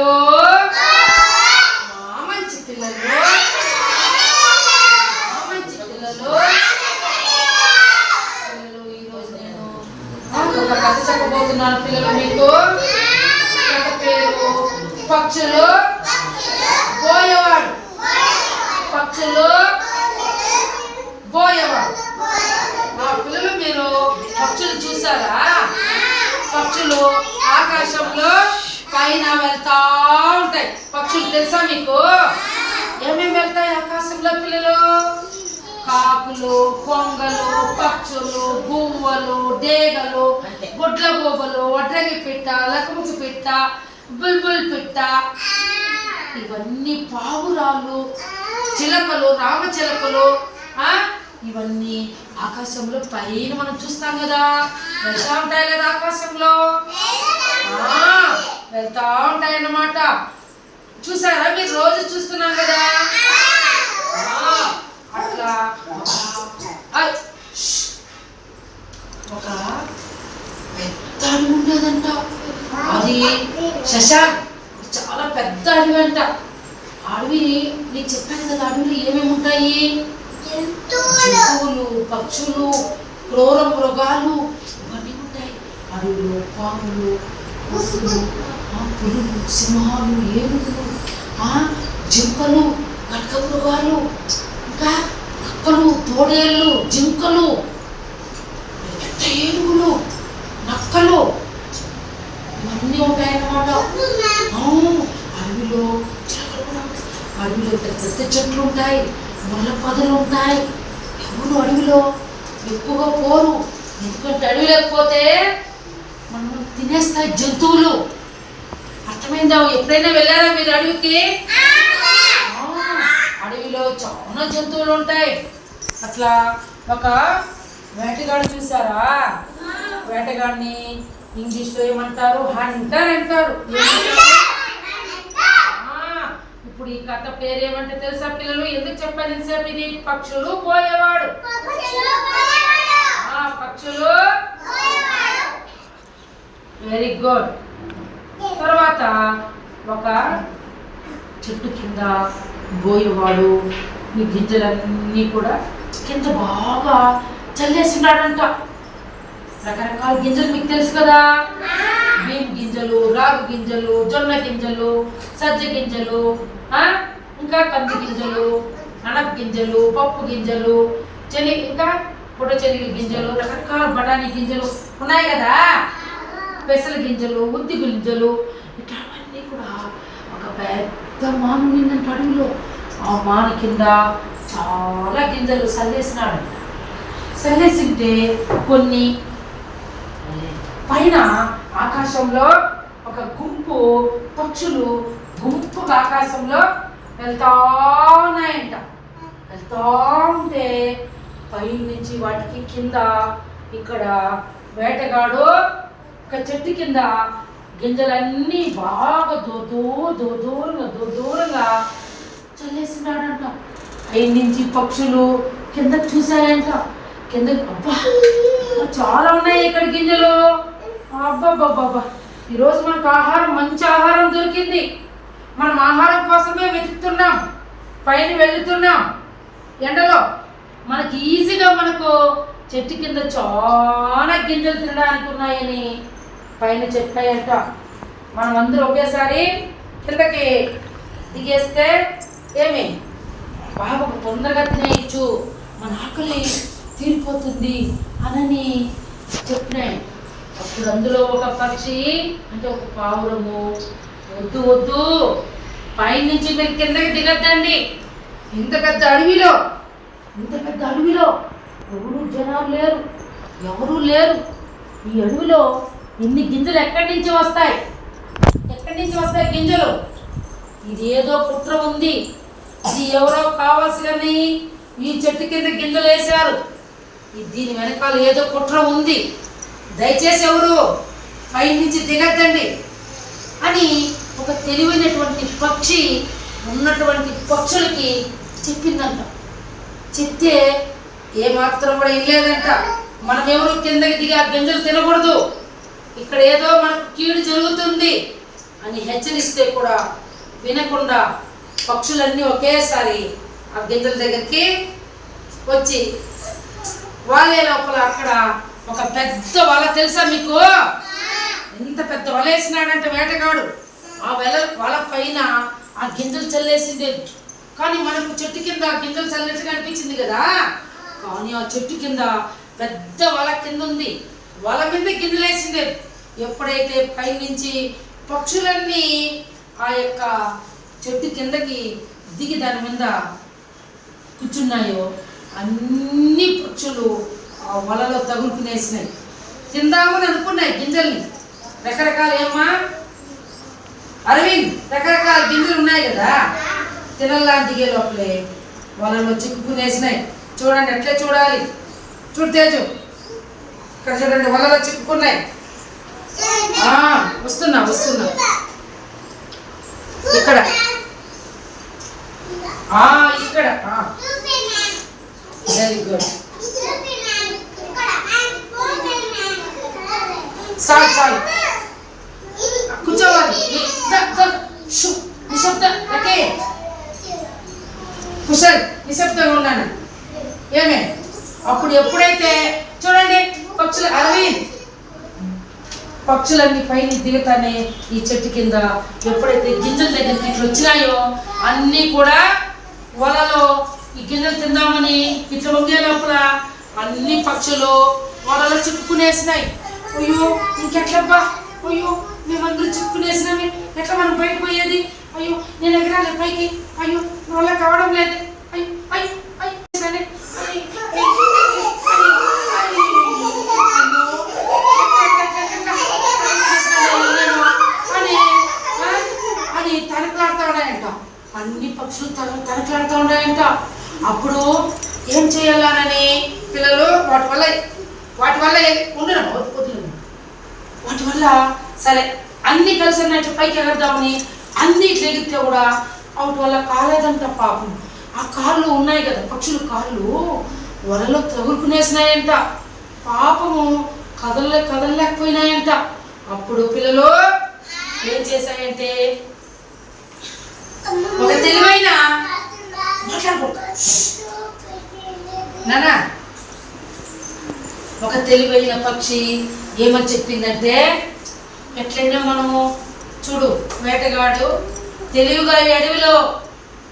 మా మంచి పిల్లలు మా మంచి పిల్లలు పిల్లలు ఈరోజు నేను ఒక కథ చెప్పబోతున్నాను పిల్లలు మీకు కథ పేరు పక్షులు పోయేవాడు పక్షులు పోయేవాడు ఆ పిల్లలు మీరు పక్షులు చూసారా? పక్షులు ఆకాశంలో పైన వెళ్తా ఉంటాయి. పక్షులు తెలుసా మీకు ఏమేమి వెళ్తాయి ఆకాశంలో పిల్లలు? కాకులు కొంగలు పక్షులు గువ్వలు డేగలు గుడ్ల గోబలు వడ్రగి పిట్ట లకముకి పిట్ట బుల్బుల్ పిట్ట. ఇవన్నీ పావురాలు చిలకలు రామచిలకలు ఆ? ఇవన్నీ ఆకాశంలో పైన మనం చూస్తాం కదా. వెళ్తా ఉంటాయి కదా ఆకాశంలో. ఆ, వెళ్తా ఉంటాయి అన్నమాట చూసారా? మీరు రోజు చూస్తున్నాం కదా. అట్లా. ఒక పెద్ద అడవి ఉండేదంట. అది శశాంక్. చాలా పెద్ద అడవి అంట. అడవి నీకు చెప్పాను కదా అడవిలో ఏమేమి ఉంటాయి? జంతువులు పక్షులు క్రూర మృగాలు ఇవన్నీ ఉంటాయి. అడవిలో పాములు పులులు ఆ సింహాలు ఏనుగులు ఆ జింకలు కట్కమృగాలు ఇంకా కక్కలు తోడేళ్ళు జింకలు పెద్ద ఏనుగులు నక్కలు ఇవన్నీ ఉంటాయన్నమాట. అవును అడవిలో అడవిలో పెద్ద పెద్ద చెట్లు ఉంటాయి ముళ్ళ పొదలు ఉంటాయి. ఎవరు అడవిలో? ఎక్కువగా పోరు. ఎందుకంటే అడవి లేకపోతే మనం తినేస్తాయి జంతువులు. అర్థమైందా? ఎప్పుడైనా వెళ్ళారా మీరు అడవికి? అడవిలో చాలా జంతువులు ఉంటాయి. అట్లా ఒక వేటగాడు చూసారా వేటగాడిని ఇంగ్లీష్లో ఏమంటారు? హంటర్ అంటారు. ఇప్పుడు ఈ కథ పేరు ఏమంటే తెలుసా పిల్లలు? ఎందుకు చెప్పాను ఇంతసేపు ఇది పక్షులు పోయేవాడు. ఆ పక్షులు వెరీ గుడ్ తర్వాత ఒక చెట్టు కింద బోయేవాడు ఈ గింజలన్నీ కూడా కింద బాగా చల్లేస్తున్నాడంట. రకరకాల గింజలు మీకు తెలుసు కదా? బియ్యం గింజలు రాగు గింజలు జొన్న గింజలు సజ్జ గింజలు ఇంకా కంది గింజలు అనప గింజలు పప్పు గింజలు చెని ఇంకా పొట్ట చెనిగిల గింజలు రకరకాల బఠానీ గింజలు ఉన్నాయి కదా? పెసల గింజలు ఉద్ది గింజలు ఇట్లావన్నీ కూడా ఒక పెద్ద మాను నిందంట అడవిలో. ఆ మాను కింద చాలా గింజలు చల్లేసినాడు. చల్లేసింటే కొన్ని పైన ఆకాశంలో ఒక గుంపు పక్షులు గుంపుగా ఆకాశంలో వెళ్తా ఉన్నాయంట. వెళ్తా ఉంటే పై నుంచి వాటికి కింద ఇక్కడ వేటగాడు ఒక చెట్టు కింద గింజలన్నీ బాగా దూరూ దూరంగా దూరంగా చల్లేసినాడంట పై నుంచి పక్షులు కింద చూశాయంట. కింద అబ్బా చాలా ఉన్నాయి ఇక్కడ గింజలు. అబ్బాబ్బాబ్బా ఈరోజు మనకు ఆహారం మంచి ఆహారం దొరికింది. మనం ఆహారం కోసమే వెతుకుతున్నాం. పైన వెళుతున్నాం. ఎండలో మనకి ఈజీగా మనకు చెట్టు కింద చాలా గింజలు తినడానికి ఉన్నాయని పైన చెప్పాయంట. మనం అందరూ ఒకేసారి కిందకి దిగేస్తే ఏమి? బాబు తొందరగా తినేయచ్చు. మన ఆకలి తీరిపోతుంది అనని చెప్పినాయి. అప్పుడు అందులో ఒక పక్షి అంటే ఒక పావురము. వద్దు వద్దు. పైనుంచి మీరు కిందకి దిగద్దండి. ఇంత పెద్ద అడవిలో ఇంత పెద్ద అడవిలో ఎవరు జనాలు లేరు. ఎవరు లేరు. ఈ అడవిలో ఇన్ని గింజలు ఎక్కడి నుంచి వస్తాయి? ఎక్కడి నుంచి వస్తాయి గింజలు? ఇది ఏదో కుట్ర ఉంది. ఇది ఎవరో కావాల్సినని ఈ చెట్టు కింద గింజలు వేశారు. దీని వెనకాల ఏదో కుట్ర ఉంది. దయచేసి ఎవరు? పై నుంచి దిగద్దండి. అని ఒక తెలివైనటువంటి పక్షి ఉన్నటువంటి పక్షులకి చెప్పిందంట. చెప్తే ఏమాత్రం కూడా ఇల్లేదంట. మనం కిందకి దిగి ఆ గింజలు తినకూడదు. ఇక్కడ ఏదో మనకు కీడు జరుగుతుంది అని హెచ్చరిస్తే కూడా వినకుండా పక్షులన్నీ ఒకేసారి ఆ గింజల దగ్గరికి వచ్చి వాళ్ళే లోపల అక్కడ ఒక పెద్ద వల తెలుసా మీకు? ఎంత పెద్ద వల వేసినాడంటే వేటగాడు. ఆ వల వల పైన ఆ గింజలు చల్లేసింది. కానీ మనకు చెట్టు కింద గింజలు చల్లినట్టుగా అనిపించింది కదా. కానీ ఆ చెట్టు కింద పెద్ద వల కింద ఉంది. వల మీద గింజలు ఎప్పుడైతే పైనుంచి పక్షులన్నీ ఆ యొక్క చెట్టు కిందకి దిగి దాని మీద కూర్చున్నాయో అన్ని పక్షులు ఆ వలలో తగులుకునేసినాయి. తిందామని అనుకున్నాయి గింజల్ని. రకరకాల ఏమ్మా? అరవింద్ రకరకాల గింజలు ఉన్నాయి కదా? తినల్లా దిగే లోపలే వలలో చిక్కుకునేసినాయి. చూడండి ఎట్లా చూడాలి? చూడు తేజు. ఇక్కడ చూడండి వలలో చిక్కుకున్నాయి. వస్తున్నా వస్తున్నా. ఇక్కడ. ఆ ఇక్కడ. వెరీ గుడ్ చాలు చాలు. కూర్చోవాలి. నిశ్శబ్ద ఓకే కుశల్ నిశ్శబ్దంగా ఉన్నాను. ఏమే? అప్పుడు ఎప్పుడైతే చూడండి పక్షులన్నీ పైన దిగుతానే ఈ చెట్టు కింద ఎప్పుడైతే గింజల దగ్గరికి ఇట్లా వచ్చినాయో అన్నీ కూడా వలలో ఈ గింజలు తిందామని ఇట్లా వంగే లోపల అన్ని పక్షులు వలలో చిక్కుకునేసినాయి. అయ్యో ఇంకెట్లబ్బా? అయ్యో మేమందరూ చిక్కుకునేసినామే ఎట్లా మనం బయట పోయేది? అయ్యో నేను ఎగరాలి పైకి. అయ్యో వల్ల కావడం లేదు అయ్యో అయ్యో అయ్యో సరే. అయ్యో, అయ్యో, అయ్యో, అయ్యో. అని ఆ, అని తనకలాడుతూ ఉన్నాయంట అన్ని పక్షులు తన తనకలాడుతూ ఉన్నాయంట అప్పుడు ఏం చేయాలనని పిల్లలు వాటి వల్ల వాటి వల్ల ఉండరు వదిలేదు వాటి వల్ల సరే అన్ని కలిసి ఉన్నట్టు పైకి ఎగరదామని అన్ని కూడా వాటి వల్ల కాలేదంట పాపం. ఆ కాళ్ళు ఉన్నాయి కదా పక్షులు కాళ్ళు వలలో తగులుకునేసినాయంట. పాపము కదలలే కదలలేకపోయినాయంట. అప్పుడు పిల్లలు ఏం చేశాయంటే ఒక తెలివైన నానా ఒక తెలివైన పక్షి ఏమని చెప్పిందంటే ఎట్లయినా మనము చూడు వేటగాడు తెలివిగా ఈ అడవిలో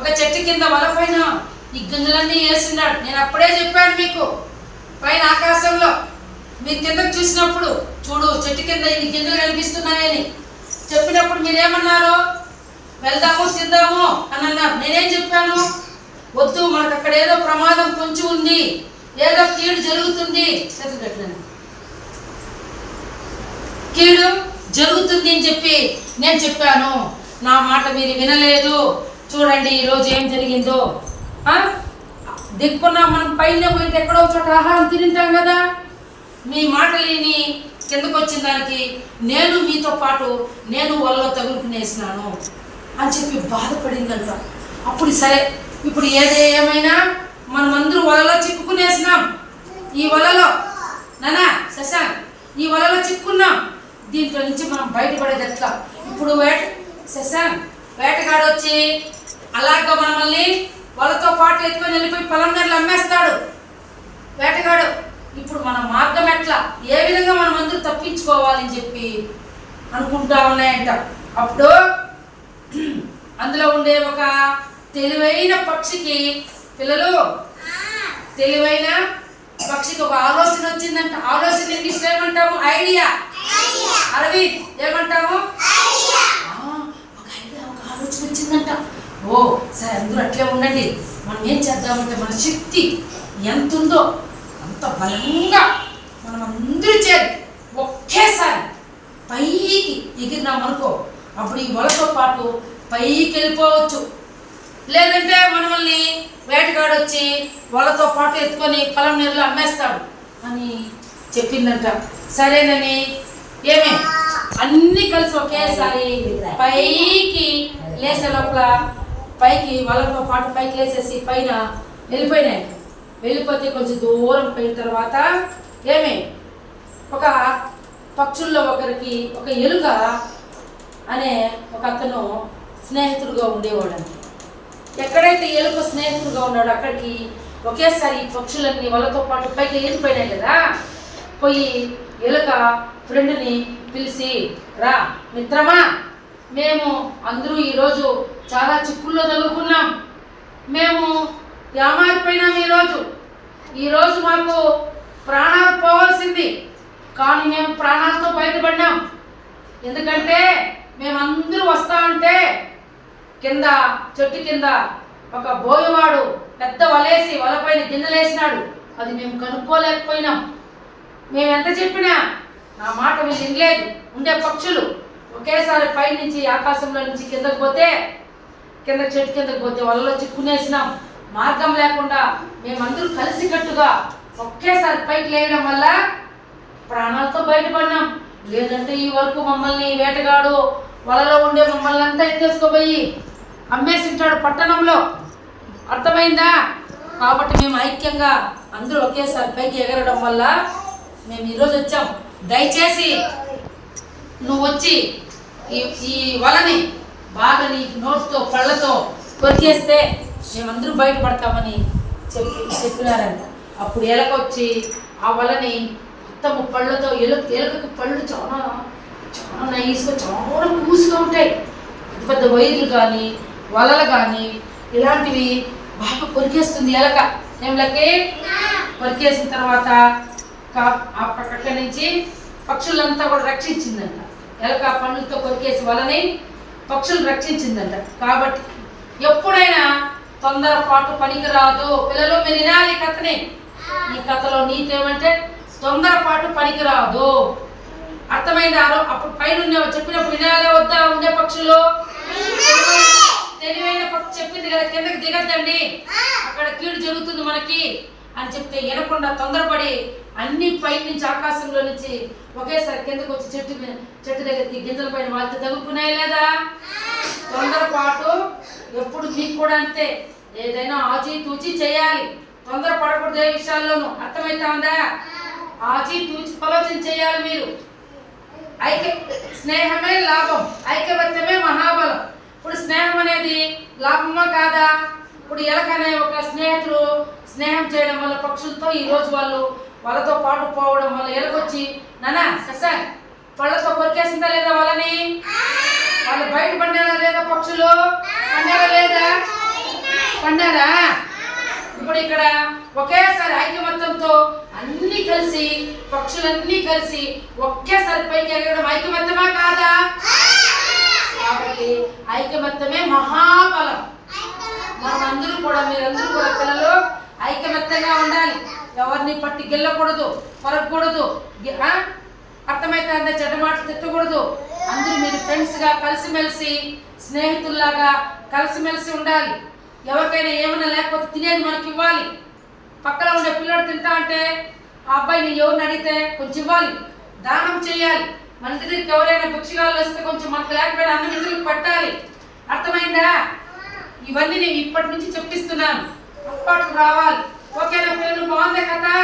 ఒక చెట్టు కింద వల పైన ఈ గింజలన్నీ వేస్తున్నాడు నేను అప్పుడే చెప్పాను మీకు పైన ఆకాశంలో మీరు కిందకు చూసినప్పుడు చూడు చెట్టు కింద ఇన్ని గింజలు కనిపిస్తున్నాయని. చెప్పినప్పుడు మీరేమన్నారు? వెళ్దాము తిందాము అని అన్నారు. నేనేం చెప్పాను? వద్దు మనకు అక్కడ ఏదో ప్రమాదం పొంచి ఉంది ఏదో కీడు జరుగుతుంది చేతులు కట్టినాను. కీడు? జరుగుతుంది అని చెప్పి నేను చెప్పాను. నా మాట మీరు వినలేదు. చూడండి ఈరోజు ఏం జరిగిందో. దిక్కున్నా మనం పైన పోయితే ఎక్కడో చోట ఆహారం తింటాం కదా. మీ మాట లేని కిందకు వచ్చిన దానికి నేను మీతో పాటు నేను వాళ్ళలో తగులుకునేసినాను అని చెప్పి బాధపడిందంట. అప్పుడు సరే ఇప్పుడు ఏదే ఏమైనా మనం అందరూ వలలో చిక్కుకునేసినాం. ఈ వలలో నానా శశాంక్ ఈ వలలో చిక్కున్నాం. దీంట్లో నుంచి మనం బయటపడేది ఎట్లా ఇప్పుడు వేట శశాంక్ వేటగాడు వచ్చి అలాగా మనల్ని వాళ్ళతో పాటు ఎత్తుకొని వెళ్ళిపోయి పొలం నెరలు అమ్మేస్తాడు. వేటగాడు ఇప్పుడు మన మార్గం ఎట్లా? ఏ విధంగా మనం అందరూ తప్పించుకోవాలని చెప్పి అనుకుంటా ఉన్నాయంట. అప్పుడు అందులో ఉండే ఒక తెలివైన పక్షికి పిల్లలు తెలివైన పక్షికి ఒక ఆలోచన వచ్చిందంట. ఆలోచన ఇంగ్లీష్ ఏమంటాము? ఐడియా. అరవింద్ ఏమంటాము? ఒక ఐడియా ఒక ఆలోచన వచ్చిందంట. ఓ సరే అందరూ అట్లే ఉండండి. మనం ఏం చేద్దామంటే మన శక్తి ఎంత ఉందో అంత బలంగా మనం అందరూ చేరి ఒకేసారి పైకి ఎగిరినాం అనుకో అప్పుడు ఈ వలతో పాటు పైకి వెళ్ళిపోవచ్చు. లేదంటే మనల్ని వేటగాడు వచ్చి వాళ్ళతో పాటు ఎత్తుకొని పొలం నీళ్ళు అమ్మేస్తాడు అని చెప్పిందంట. సరేనని ఏమే? అన్ని కలిసి ఒకేసారి పైకి లేసే లోపల పైకి వాళ్ళతో పాటు పైకి లేసేసి పైన వెళ్ళిపోయినాయి. వెళ్ళిపోతే కొంచెం దూరం పోయిన తర్వాత ఏమే? ఒక పక్షుల్లో ఒకరికి ఒక ఎలుక అనే ఒక అతను స్నేహితుడుగా ఉండేవాడంట. ఎక్కడైతే ఎలుక స్నేహితుడుగా ఉన్నాడో అక్కడికి ఒకేసారి ఈ పక్షులన్నీ వాళ్ళతో పాటు పైకి వెళ్ళిపోయినాయి కదా పోయి ఎలుక ఫ్రెండ్ని పిలిచి రా మిత్రమా మేము అందరూ ఈరోజు చాలా చిక్కుల్లో తగులుకున్నాం. మేము యామారిపోయినాం ఈరోజు? ఈరోజు మాకు ప్రాణాలు పోవాల్సింది. కానీ మేము ప్రాణాలతో బయటపడినాం ఎందుకంటే మేమందరూ వస్తా అంటే కింద చెట్టు కింద ఒక బోయవాడు పెద్ద వలేసి వలపైన గిన్నెలేసినాడు. అది మేము కనుక్కోలేకపోయినాం. మేము ఎంత చెప్పినా నా మాట వీళ్ళు వినలేదు. ఉండే పక్షులు ఒకేసారి పై నుంచి ఆకాశంలో నుంచి కిందకు పోతే కింద చెట్టు కిందకు పోతే వలలో చిక్కునేసినాం. మార్గం లేకుండా మేమందరూ కలిసికట్టుగా ఒకేసారి పైకి లేయడం వల్ల ప్రాణాలతో బయటపడినాం. లేదంటే ఈ వరకు మమ్మల్ని వేటగాడు వలలో ఉండే మమ్మల్ని అంతా ఎత్తేసుకోపోయి అమ్మేసింటాడు పట్టణంలో. అర్థమైందా? కాబట్టి మేము ఐక్యంగా అందరూ ఒకేసారి పైకి ఎగరడం వల్ల మేము ఈరోజు వచ్చాం. దయచేసి నువ్వు వచ్చి ఈ ఈ వలని బాగా నీ నోట్తో పళ్ళతో కొరికేస్తే మేమందరూ బయటపడతామని చెప్పి చెప్పినారంట. అప్పుడు ఎలక వచ్చి ఆ వలని మొత్తం పళ్ళతో ఎలుక ఎలుకకు పళ్ళు చాలా చాలా నైస్గా చాలా పూసుగా ఉంటాయి. పెద్ద పెద్ద వైర్లు కానీ వలలు కానీ ఇలాంటివి బాగా కొరికేస్తుంది. ఎలక ఏం కొరికేసిన తర్వాత ఆ పక్క నుంచి పక్షులంతా కూడా రక్షించిందంట. ఎలక పనులతో కొరికేసి వలని పక్షులు రక్షించిందంట. కాబట్టి ఎప్పుడైనా తొందరపాటు పనికి రాదు పిల్లలు మీరు వినాలి ఈ కథని. ఈ కథలో నీతి ఏమంటే తొందరపాటు పనికి రాదు అప్పుడు పైన చెప్పినప్పుడు వినాలా వద్దా? ఉండే పక్షులు? తెలివైన పక్క చెప్పింది కదా కిందకి దిగద్దండి. అక్కడ కీడు జరుగుతుంది మనకి అని చెప్తే వినకుండా తొందరపడి అన్ని పై నుంచి ఆకాశంలో నుంచి ఒకేసారి కిందకు వచ్చి చెట్టు చెట్టు దగ్గరికి గింజల పైన వాళ్ళతో తగులుకున్నాయి లేదా? తొందరపాటు ఎప్పుడు మీకు కూడా అంతే. ఏదైనా ఆచి తూచి చేయాలి. తొందర పడకూడదు ఏ విషయాల్లోనూ. అర్థమైతా ఉందా? ఆచి తూచి ఆలోచన చేయాలి మీరు. ఐక్య స్నేహమే లాభం. ఐక్యవత్యమే మహాబలం. ఇప్పుడు స్నేహం అనేది లాభమా కాదా? ఇప్పుడు ఎలకనే ఒక స్నేహితులు స్నేహం చేయడం వల్ల పక్షులతో ఈరోజు వాళ్ళు వాళ్ళతో పాటు పోవడం వల్ల ఎలకొచ్చి నానా సార్ వాళ్ళతో కొరికేసిందా లేదా వాళ్ళని? వాళ్ళు బయట పండారా లేదా పక్షులు? పండారా లేదా? పండారా? ఇప్పుడు ఇక్కడ ఒకేసారి ఐకమత్యంతో అన్ని కలిసి పక్షులన్నీ కలిసి ఒకేసారి పైకి ఎగడం ఐకమత్యమా కాదా? కాబట్టి ఐకమత్యమే మహాబలం. మనం అందరూ కూడా మీరందరూ కూడా పిల్లలు ఐకమత్యంగా ఉండాలి. ఎవరిని పట్టి గెల్లకూడదు కొరకూడదు అర్థమైతే అంత చెడ్డ మాటలు తిట్టకూడదు. అందరూ మీరు ఫ్రెండ్స్గా కలిసిమెలిసి స్నేహితుల్లాగా కలిసిమెలిసి ఉండాలి. ఎవరికైనా ఏమైనా లేకపోతే తినేది మనకి ఇవ్వాలి పక్కన ఉండే పిల్లడు తింటా అంటే ఆ అబ్బాయిని ఎవరిని అడిగితే కొంచెం ఇవ్వాలి. దానం చేయాలి. మన దగ్గరికి ఎవరైనా భిక్షగాలు వస్తే కొంచెం మనకు లేకపోయినా అన్ని మిత్రులకు పట్టాలి. అర్థమైందా? ఇవన్నీ నేను ఇప్పటి నుంచి చెప్పిస్తున్నాను. అప్పట్లు రావాలి. ఓకేనా పిల్లలు బాగుందే కదా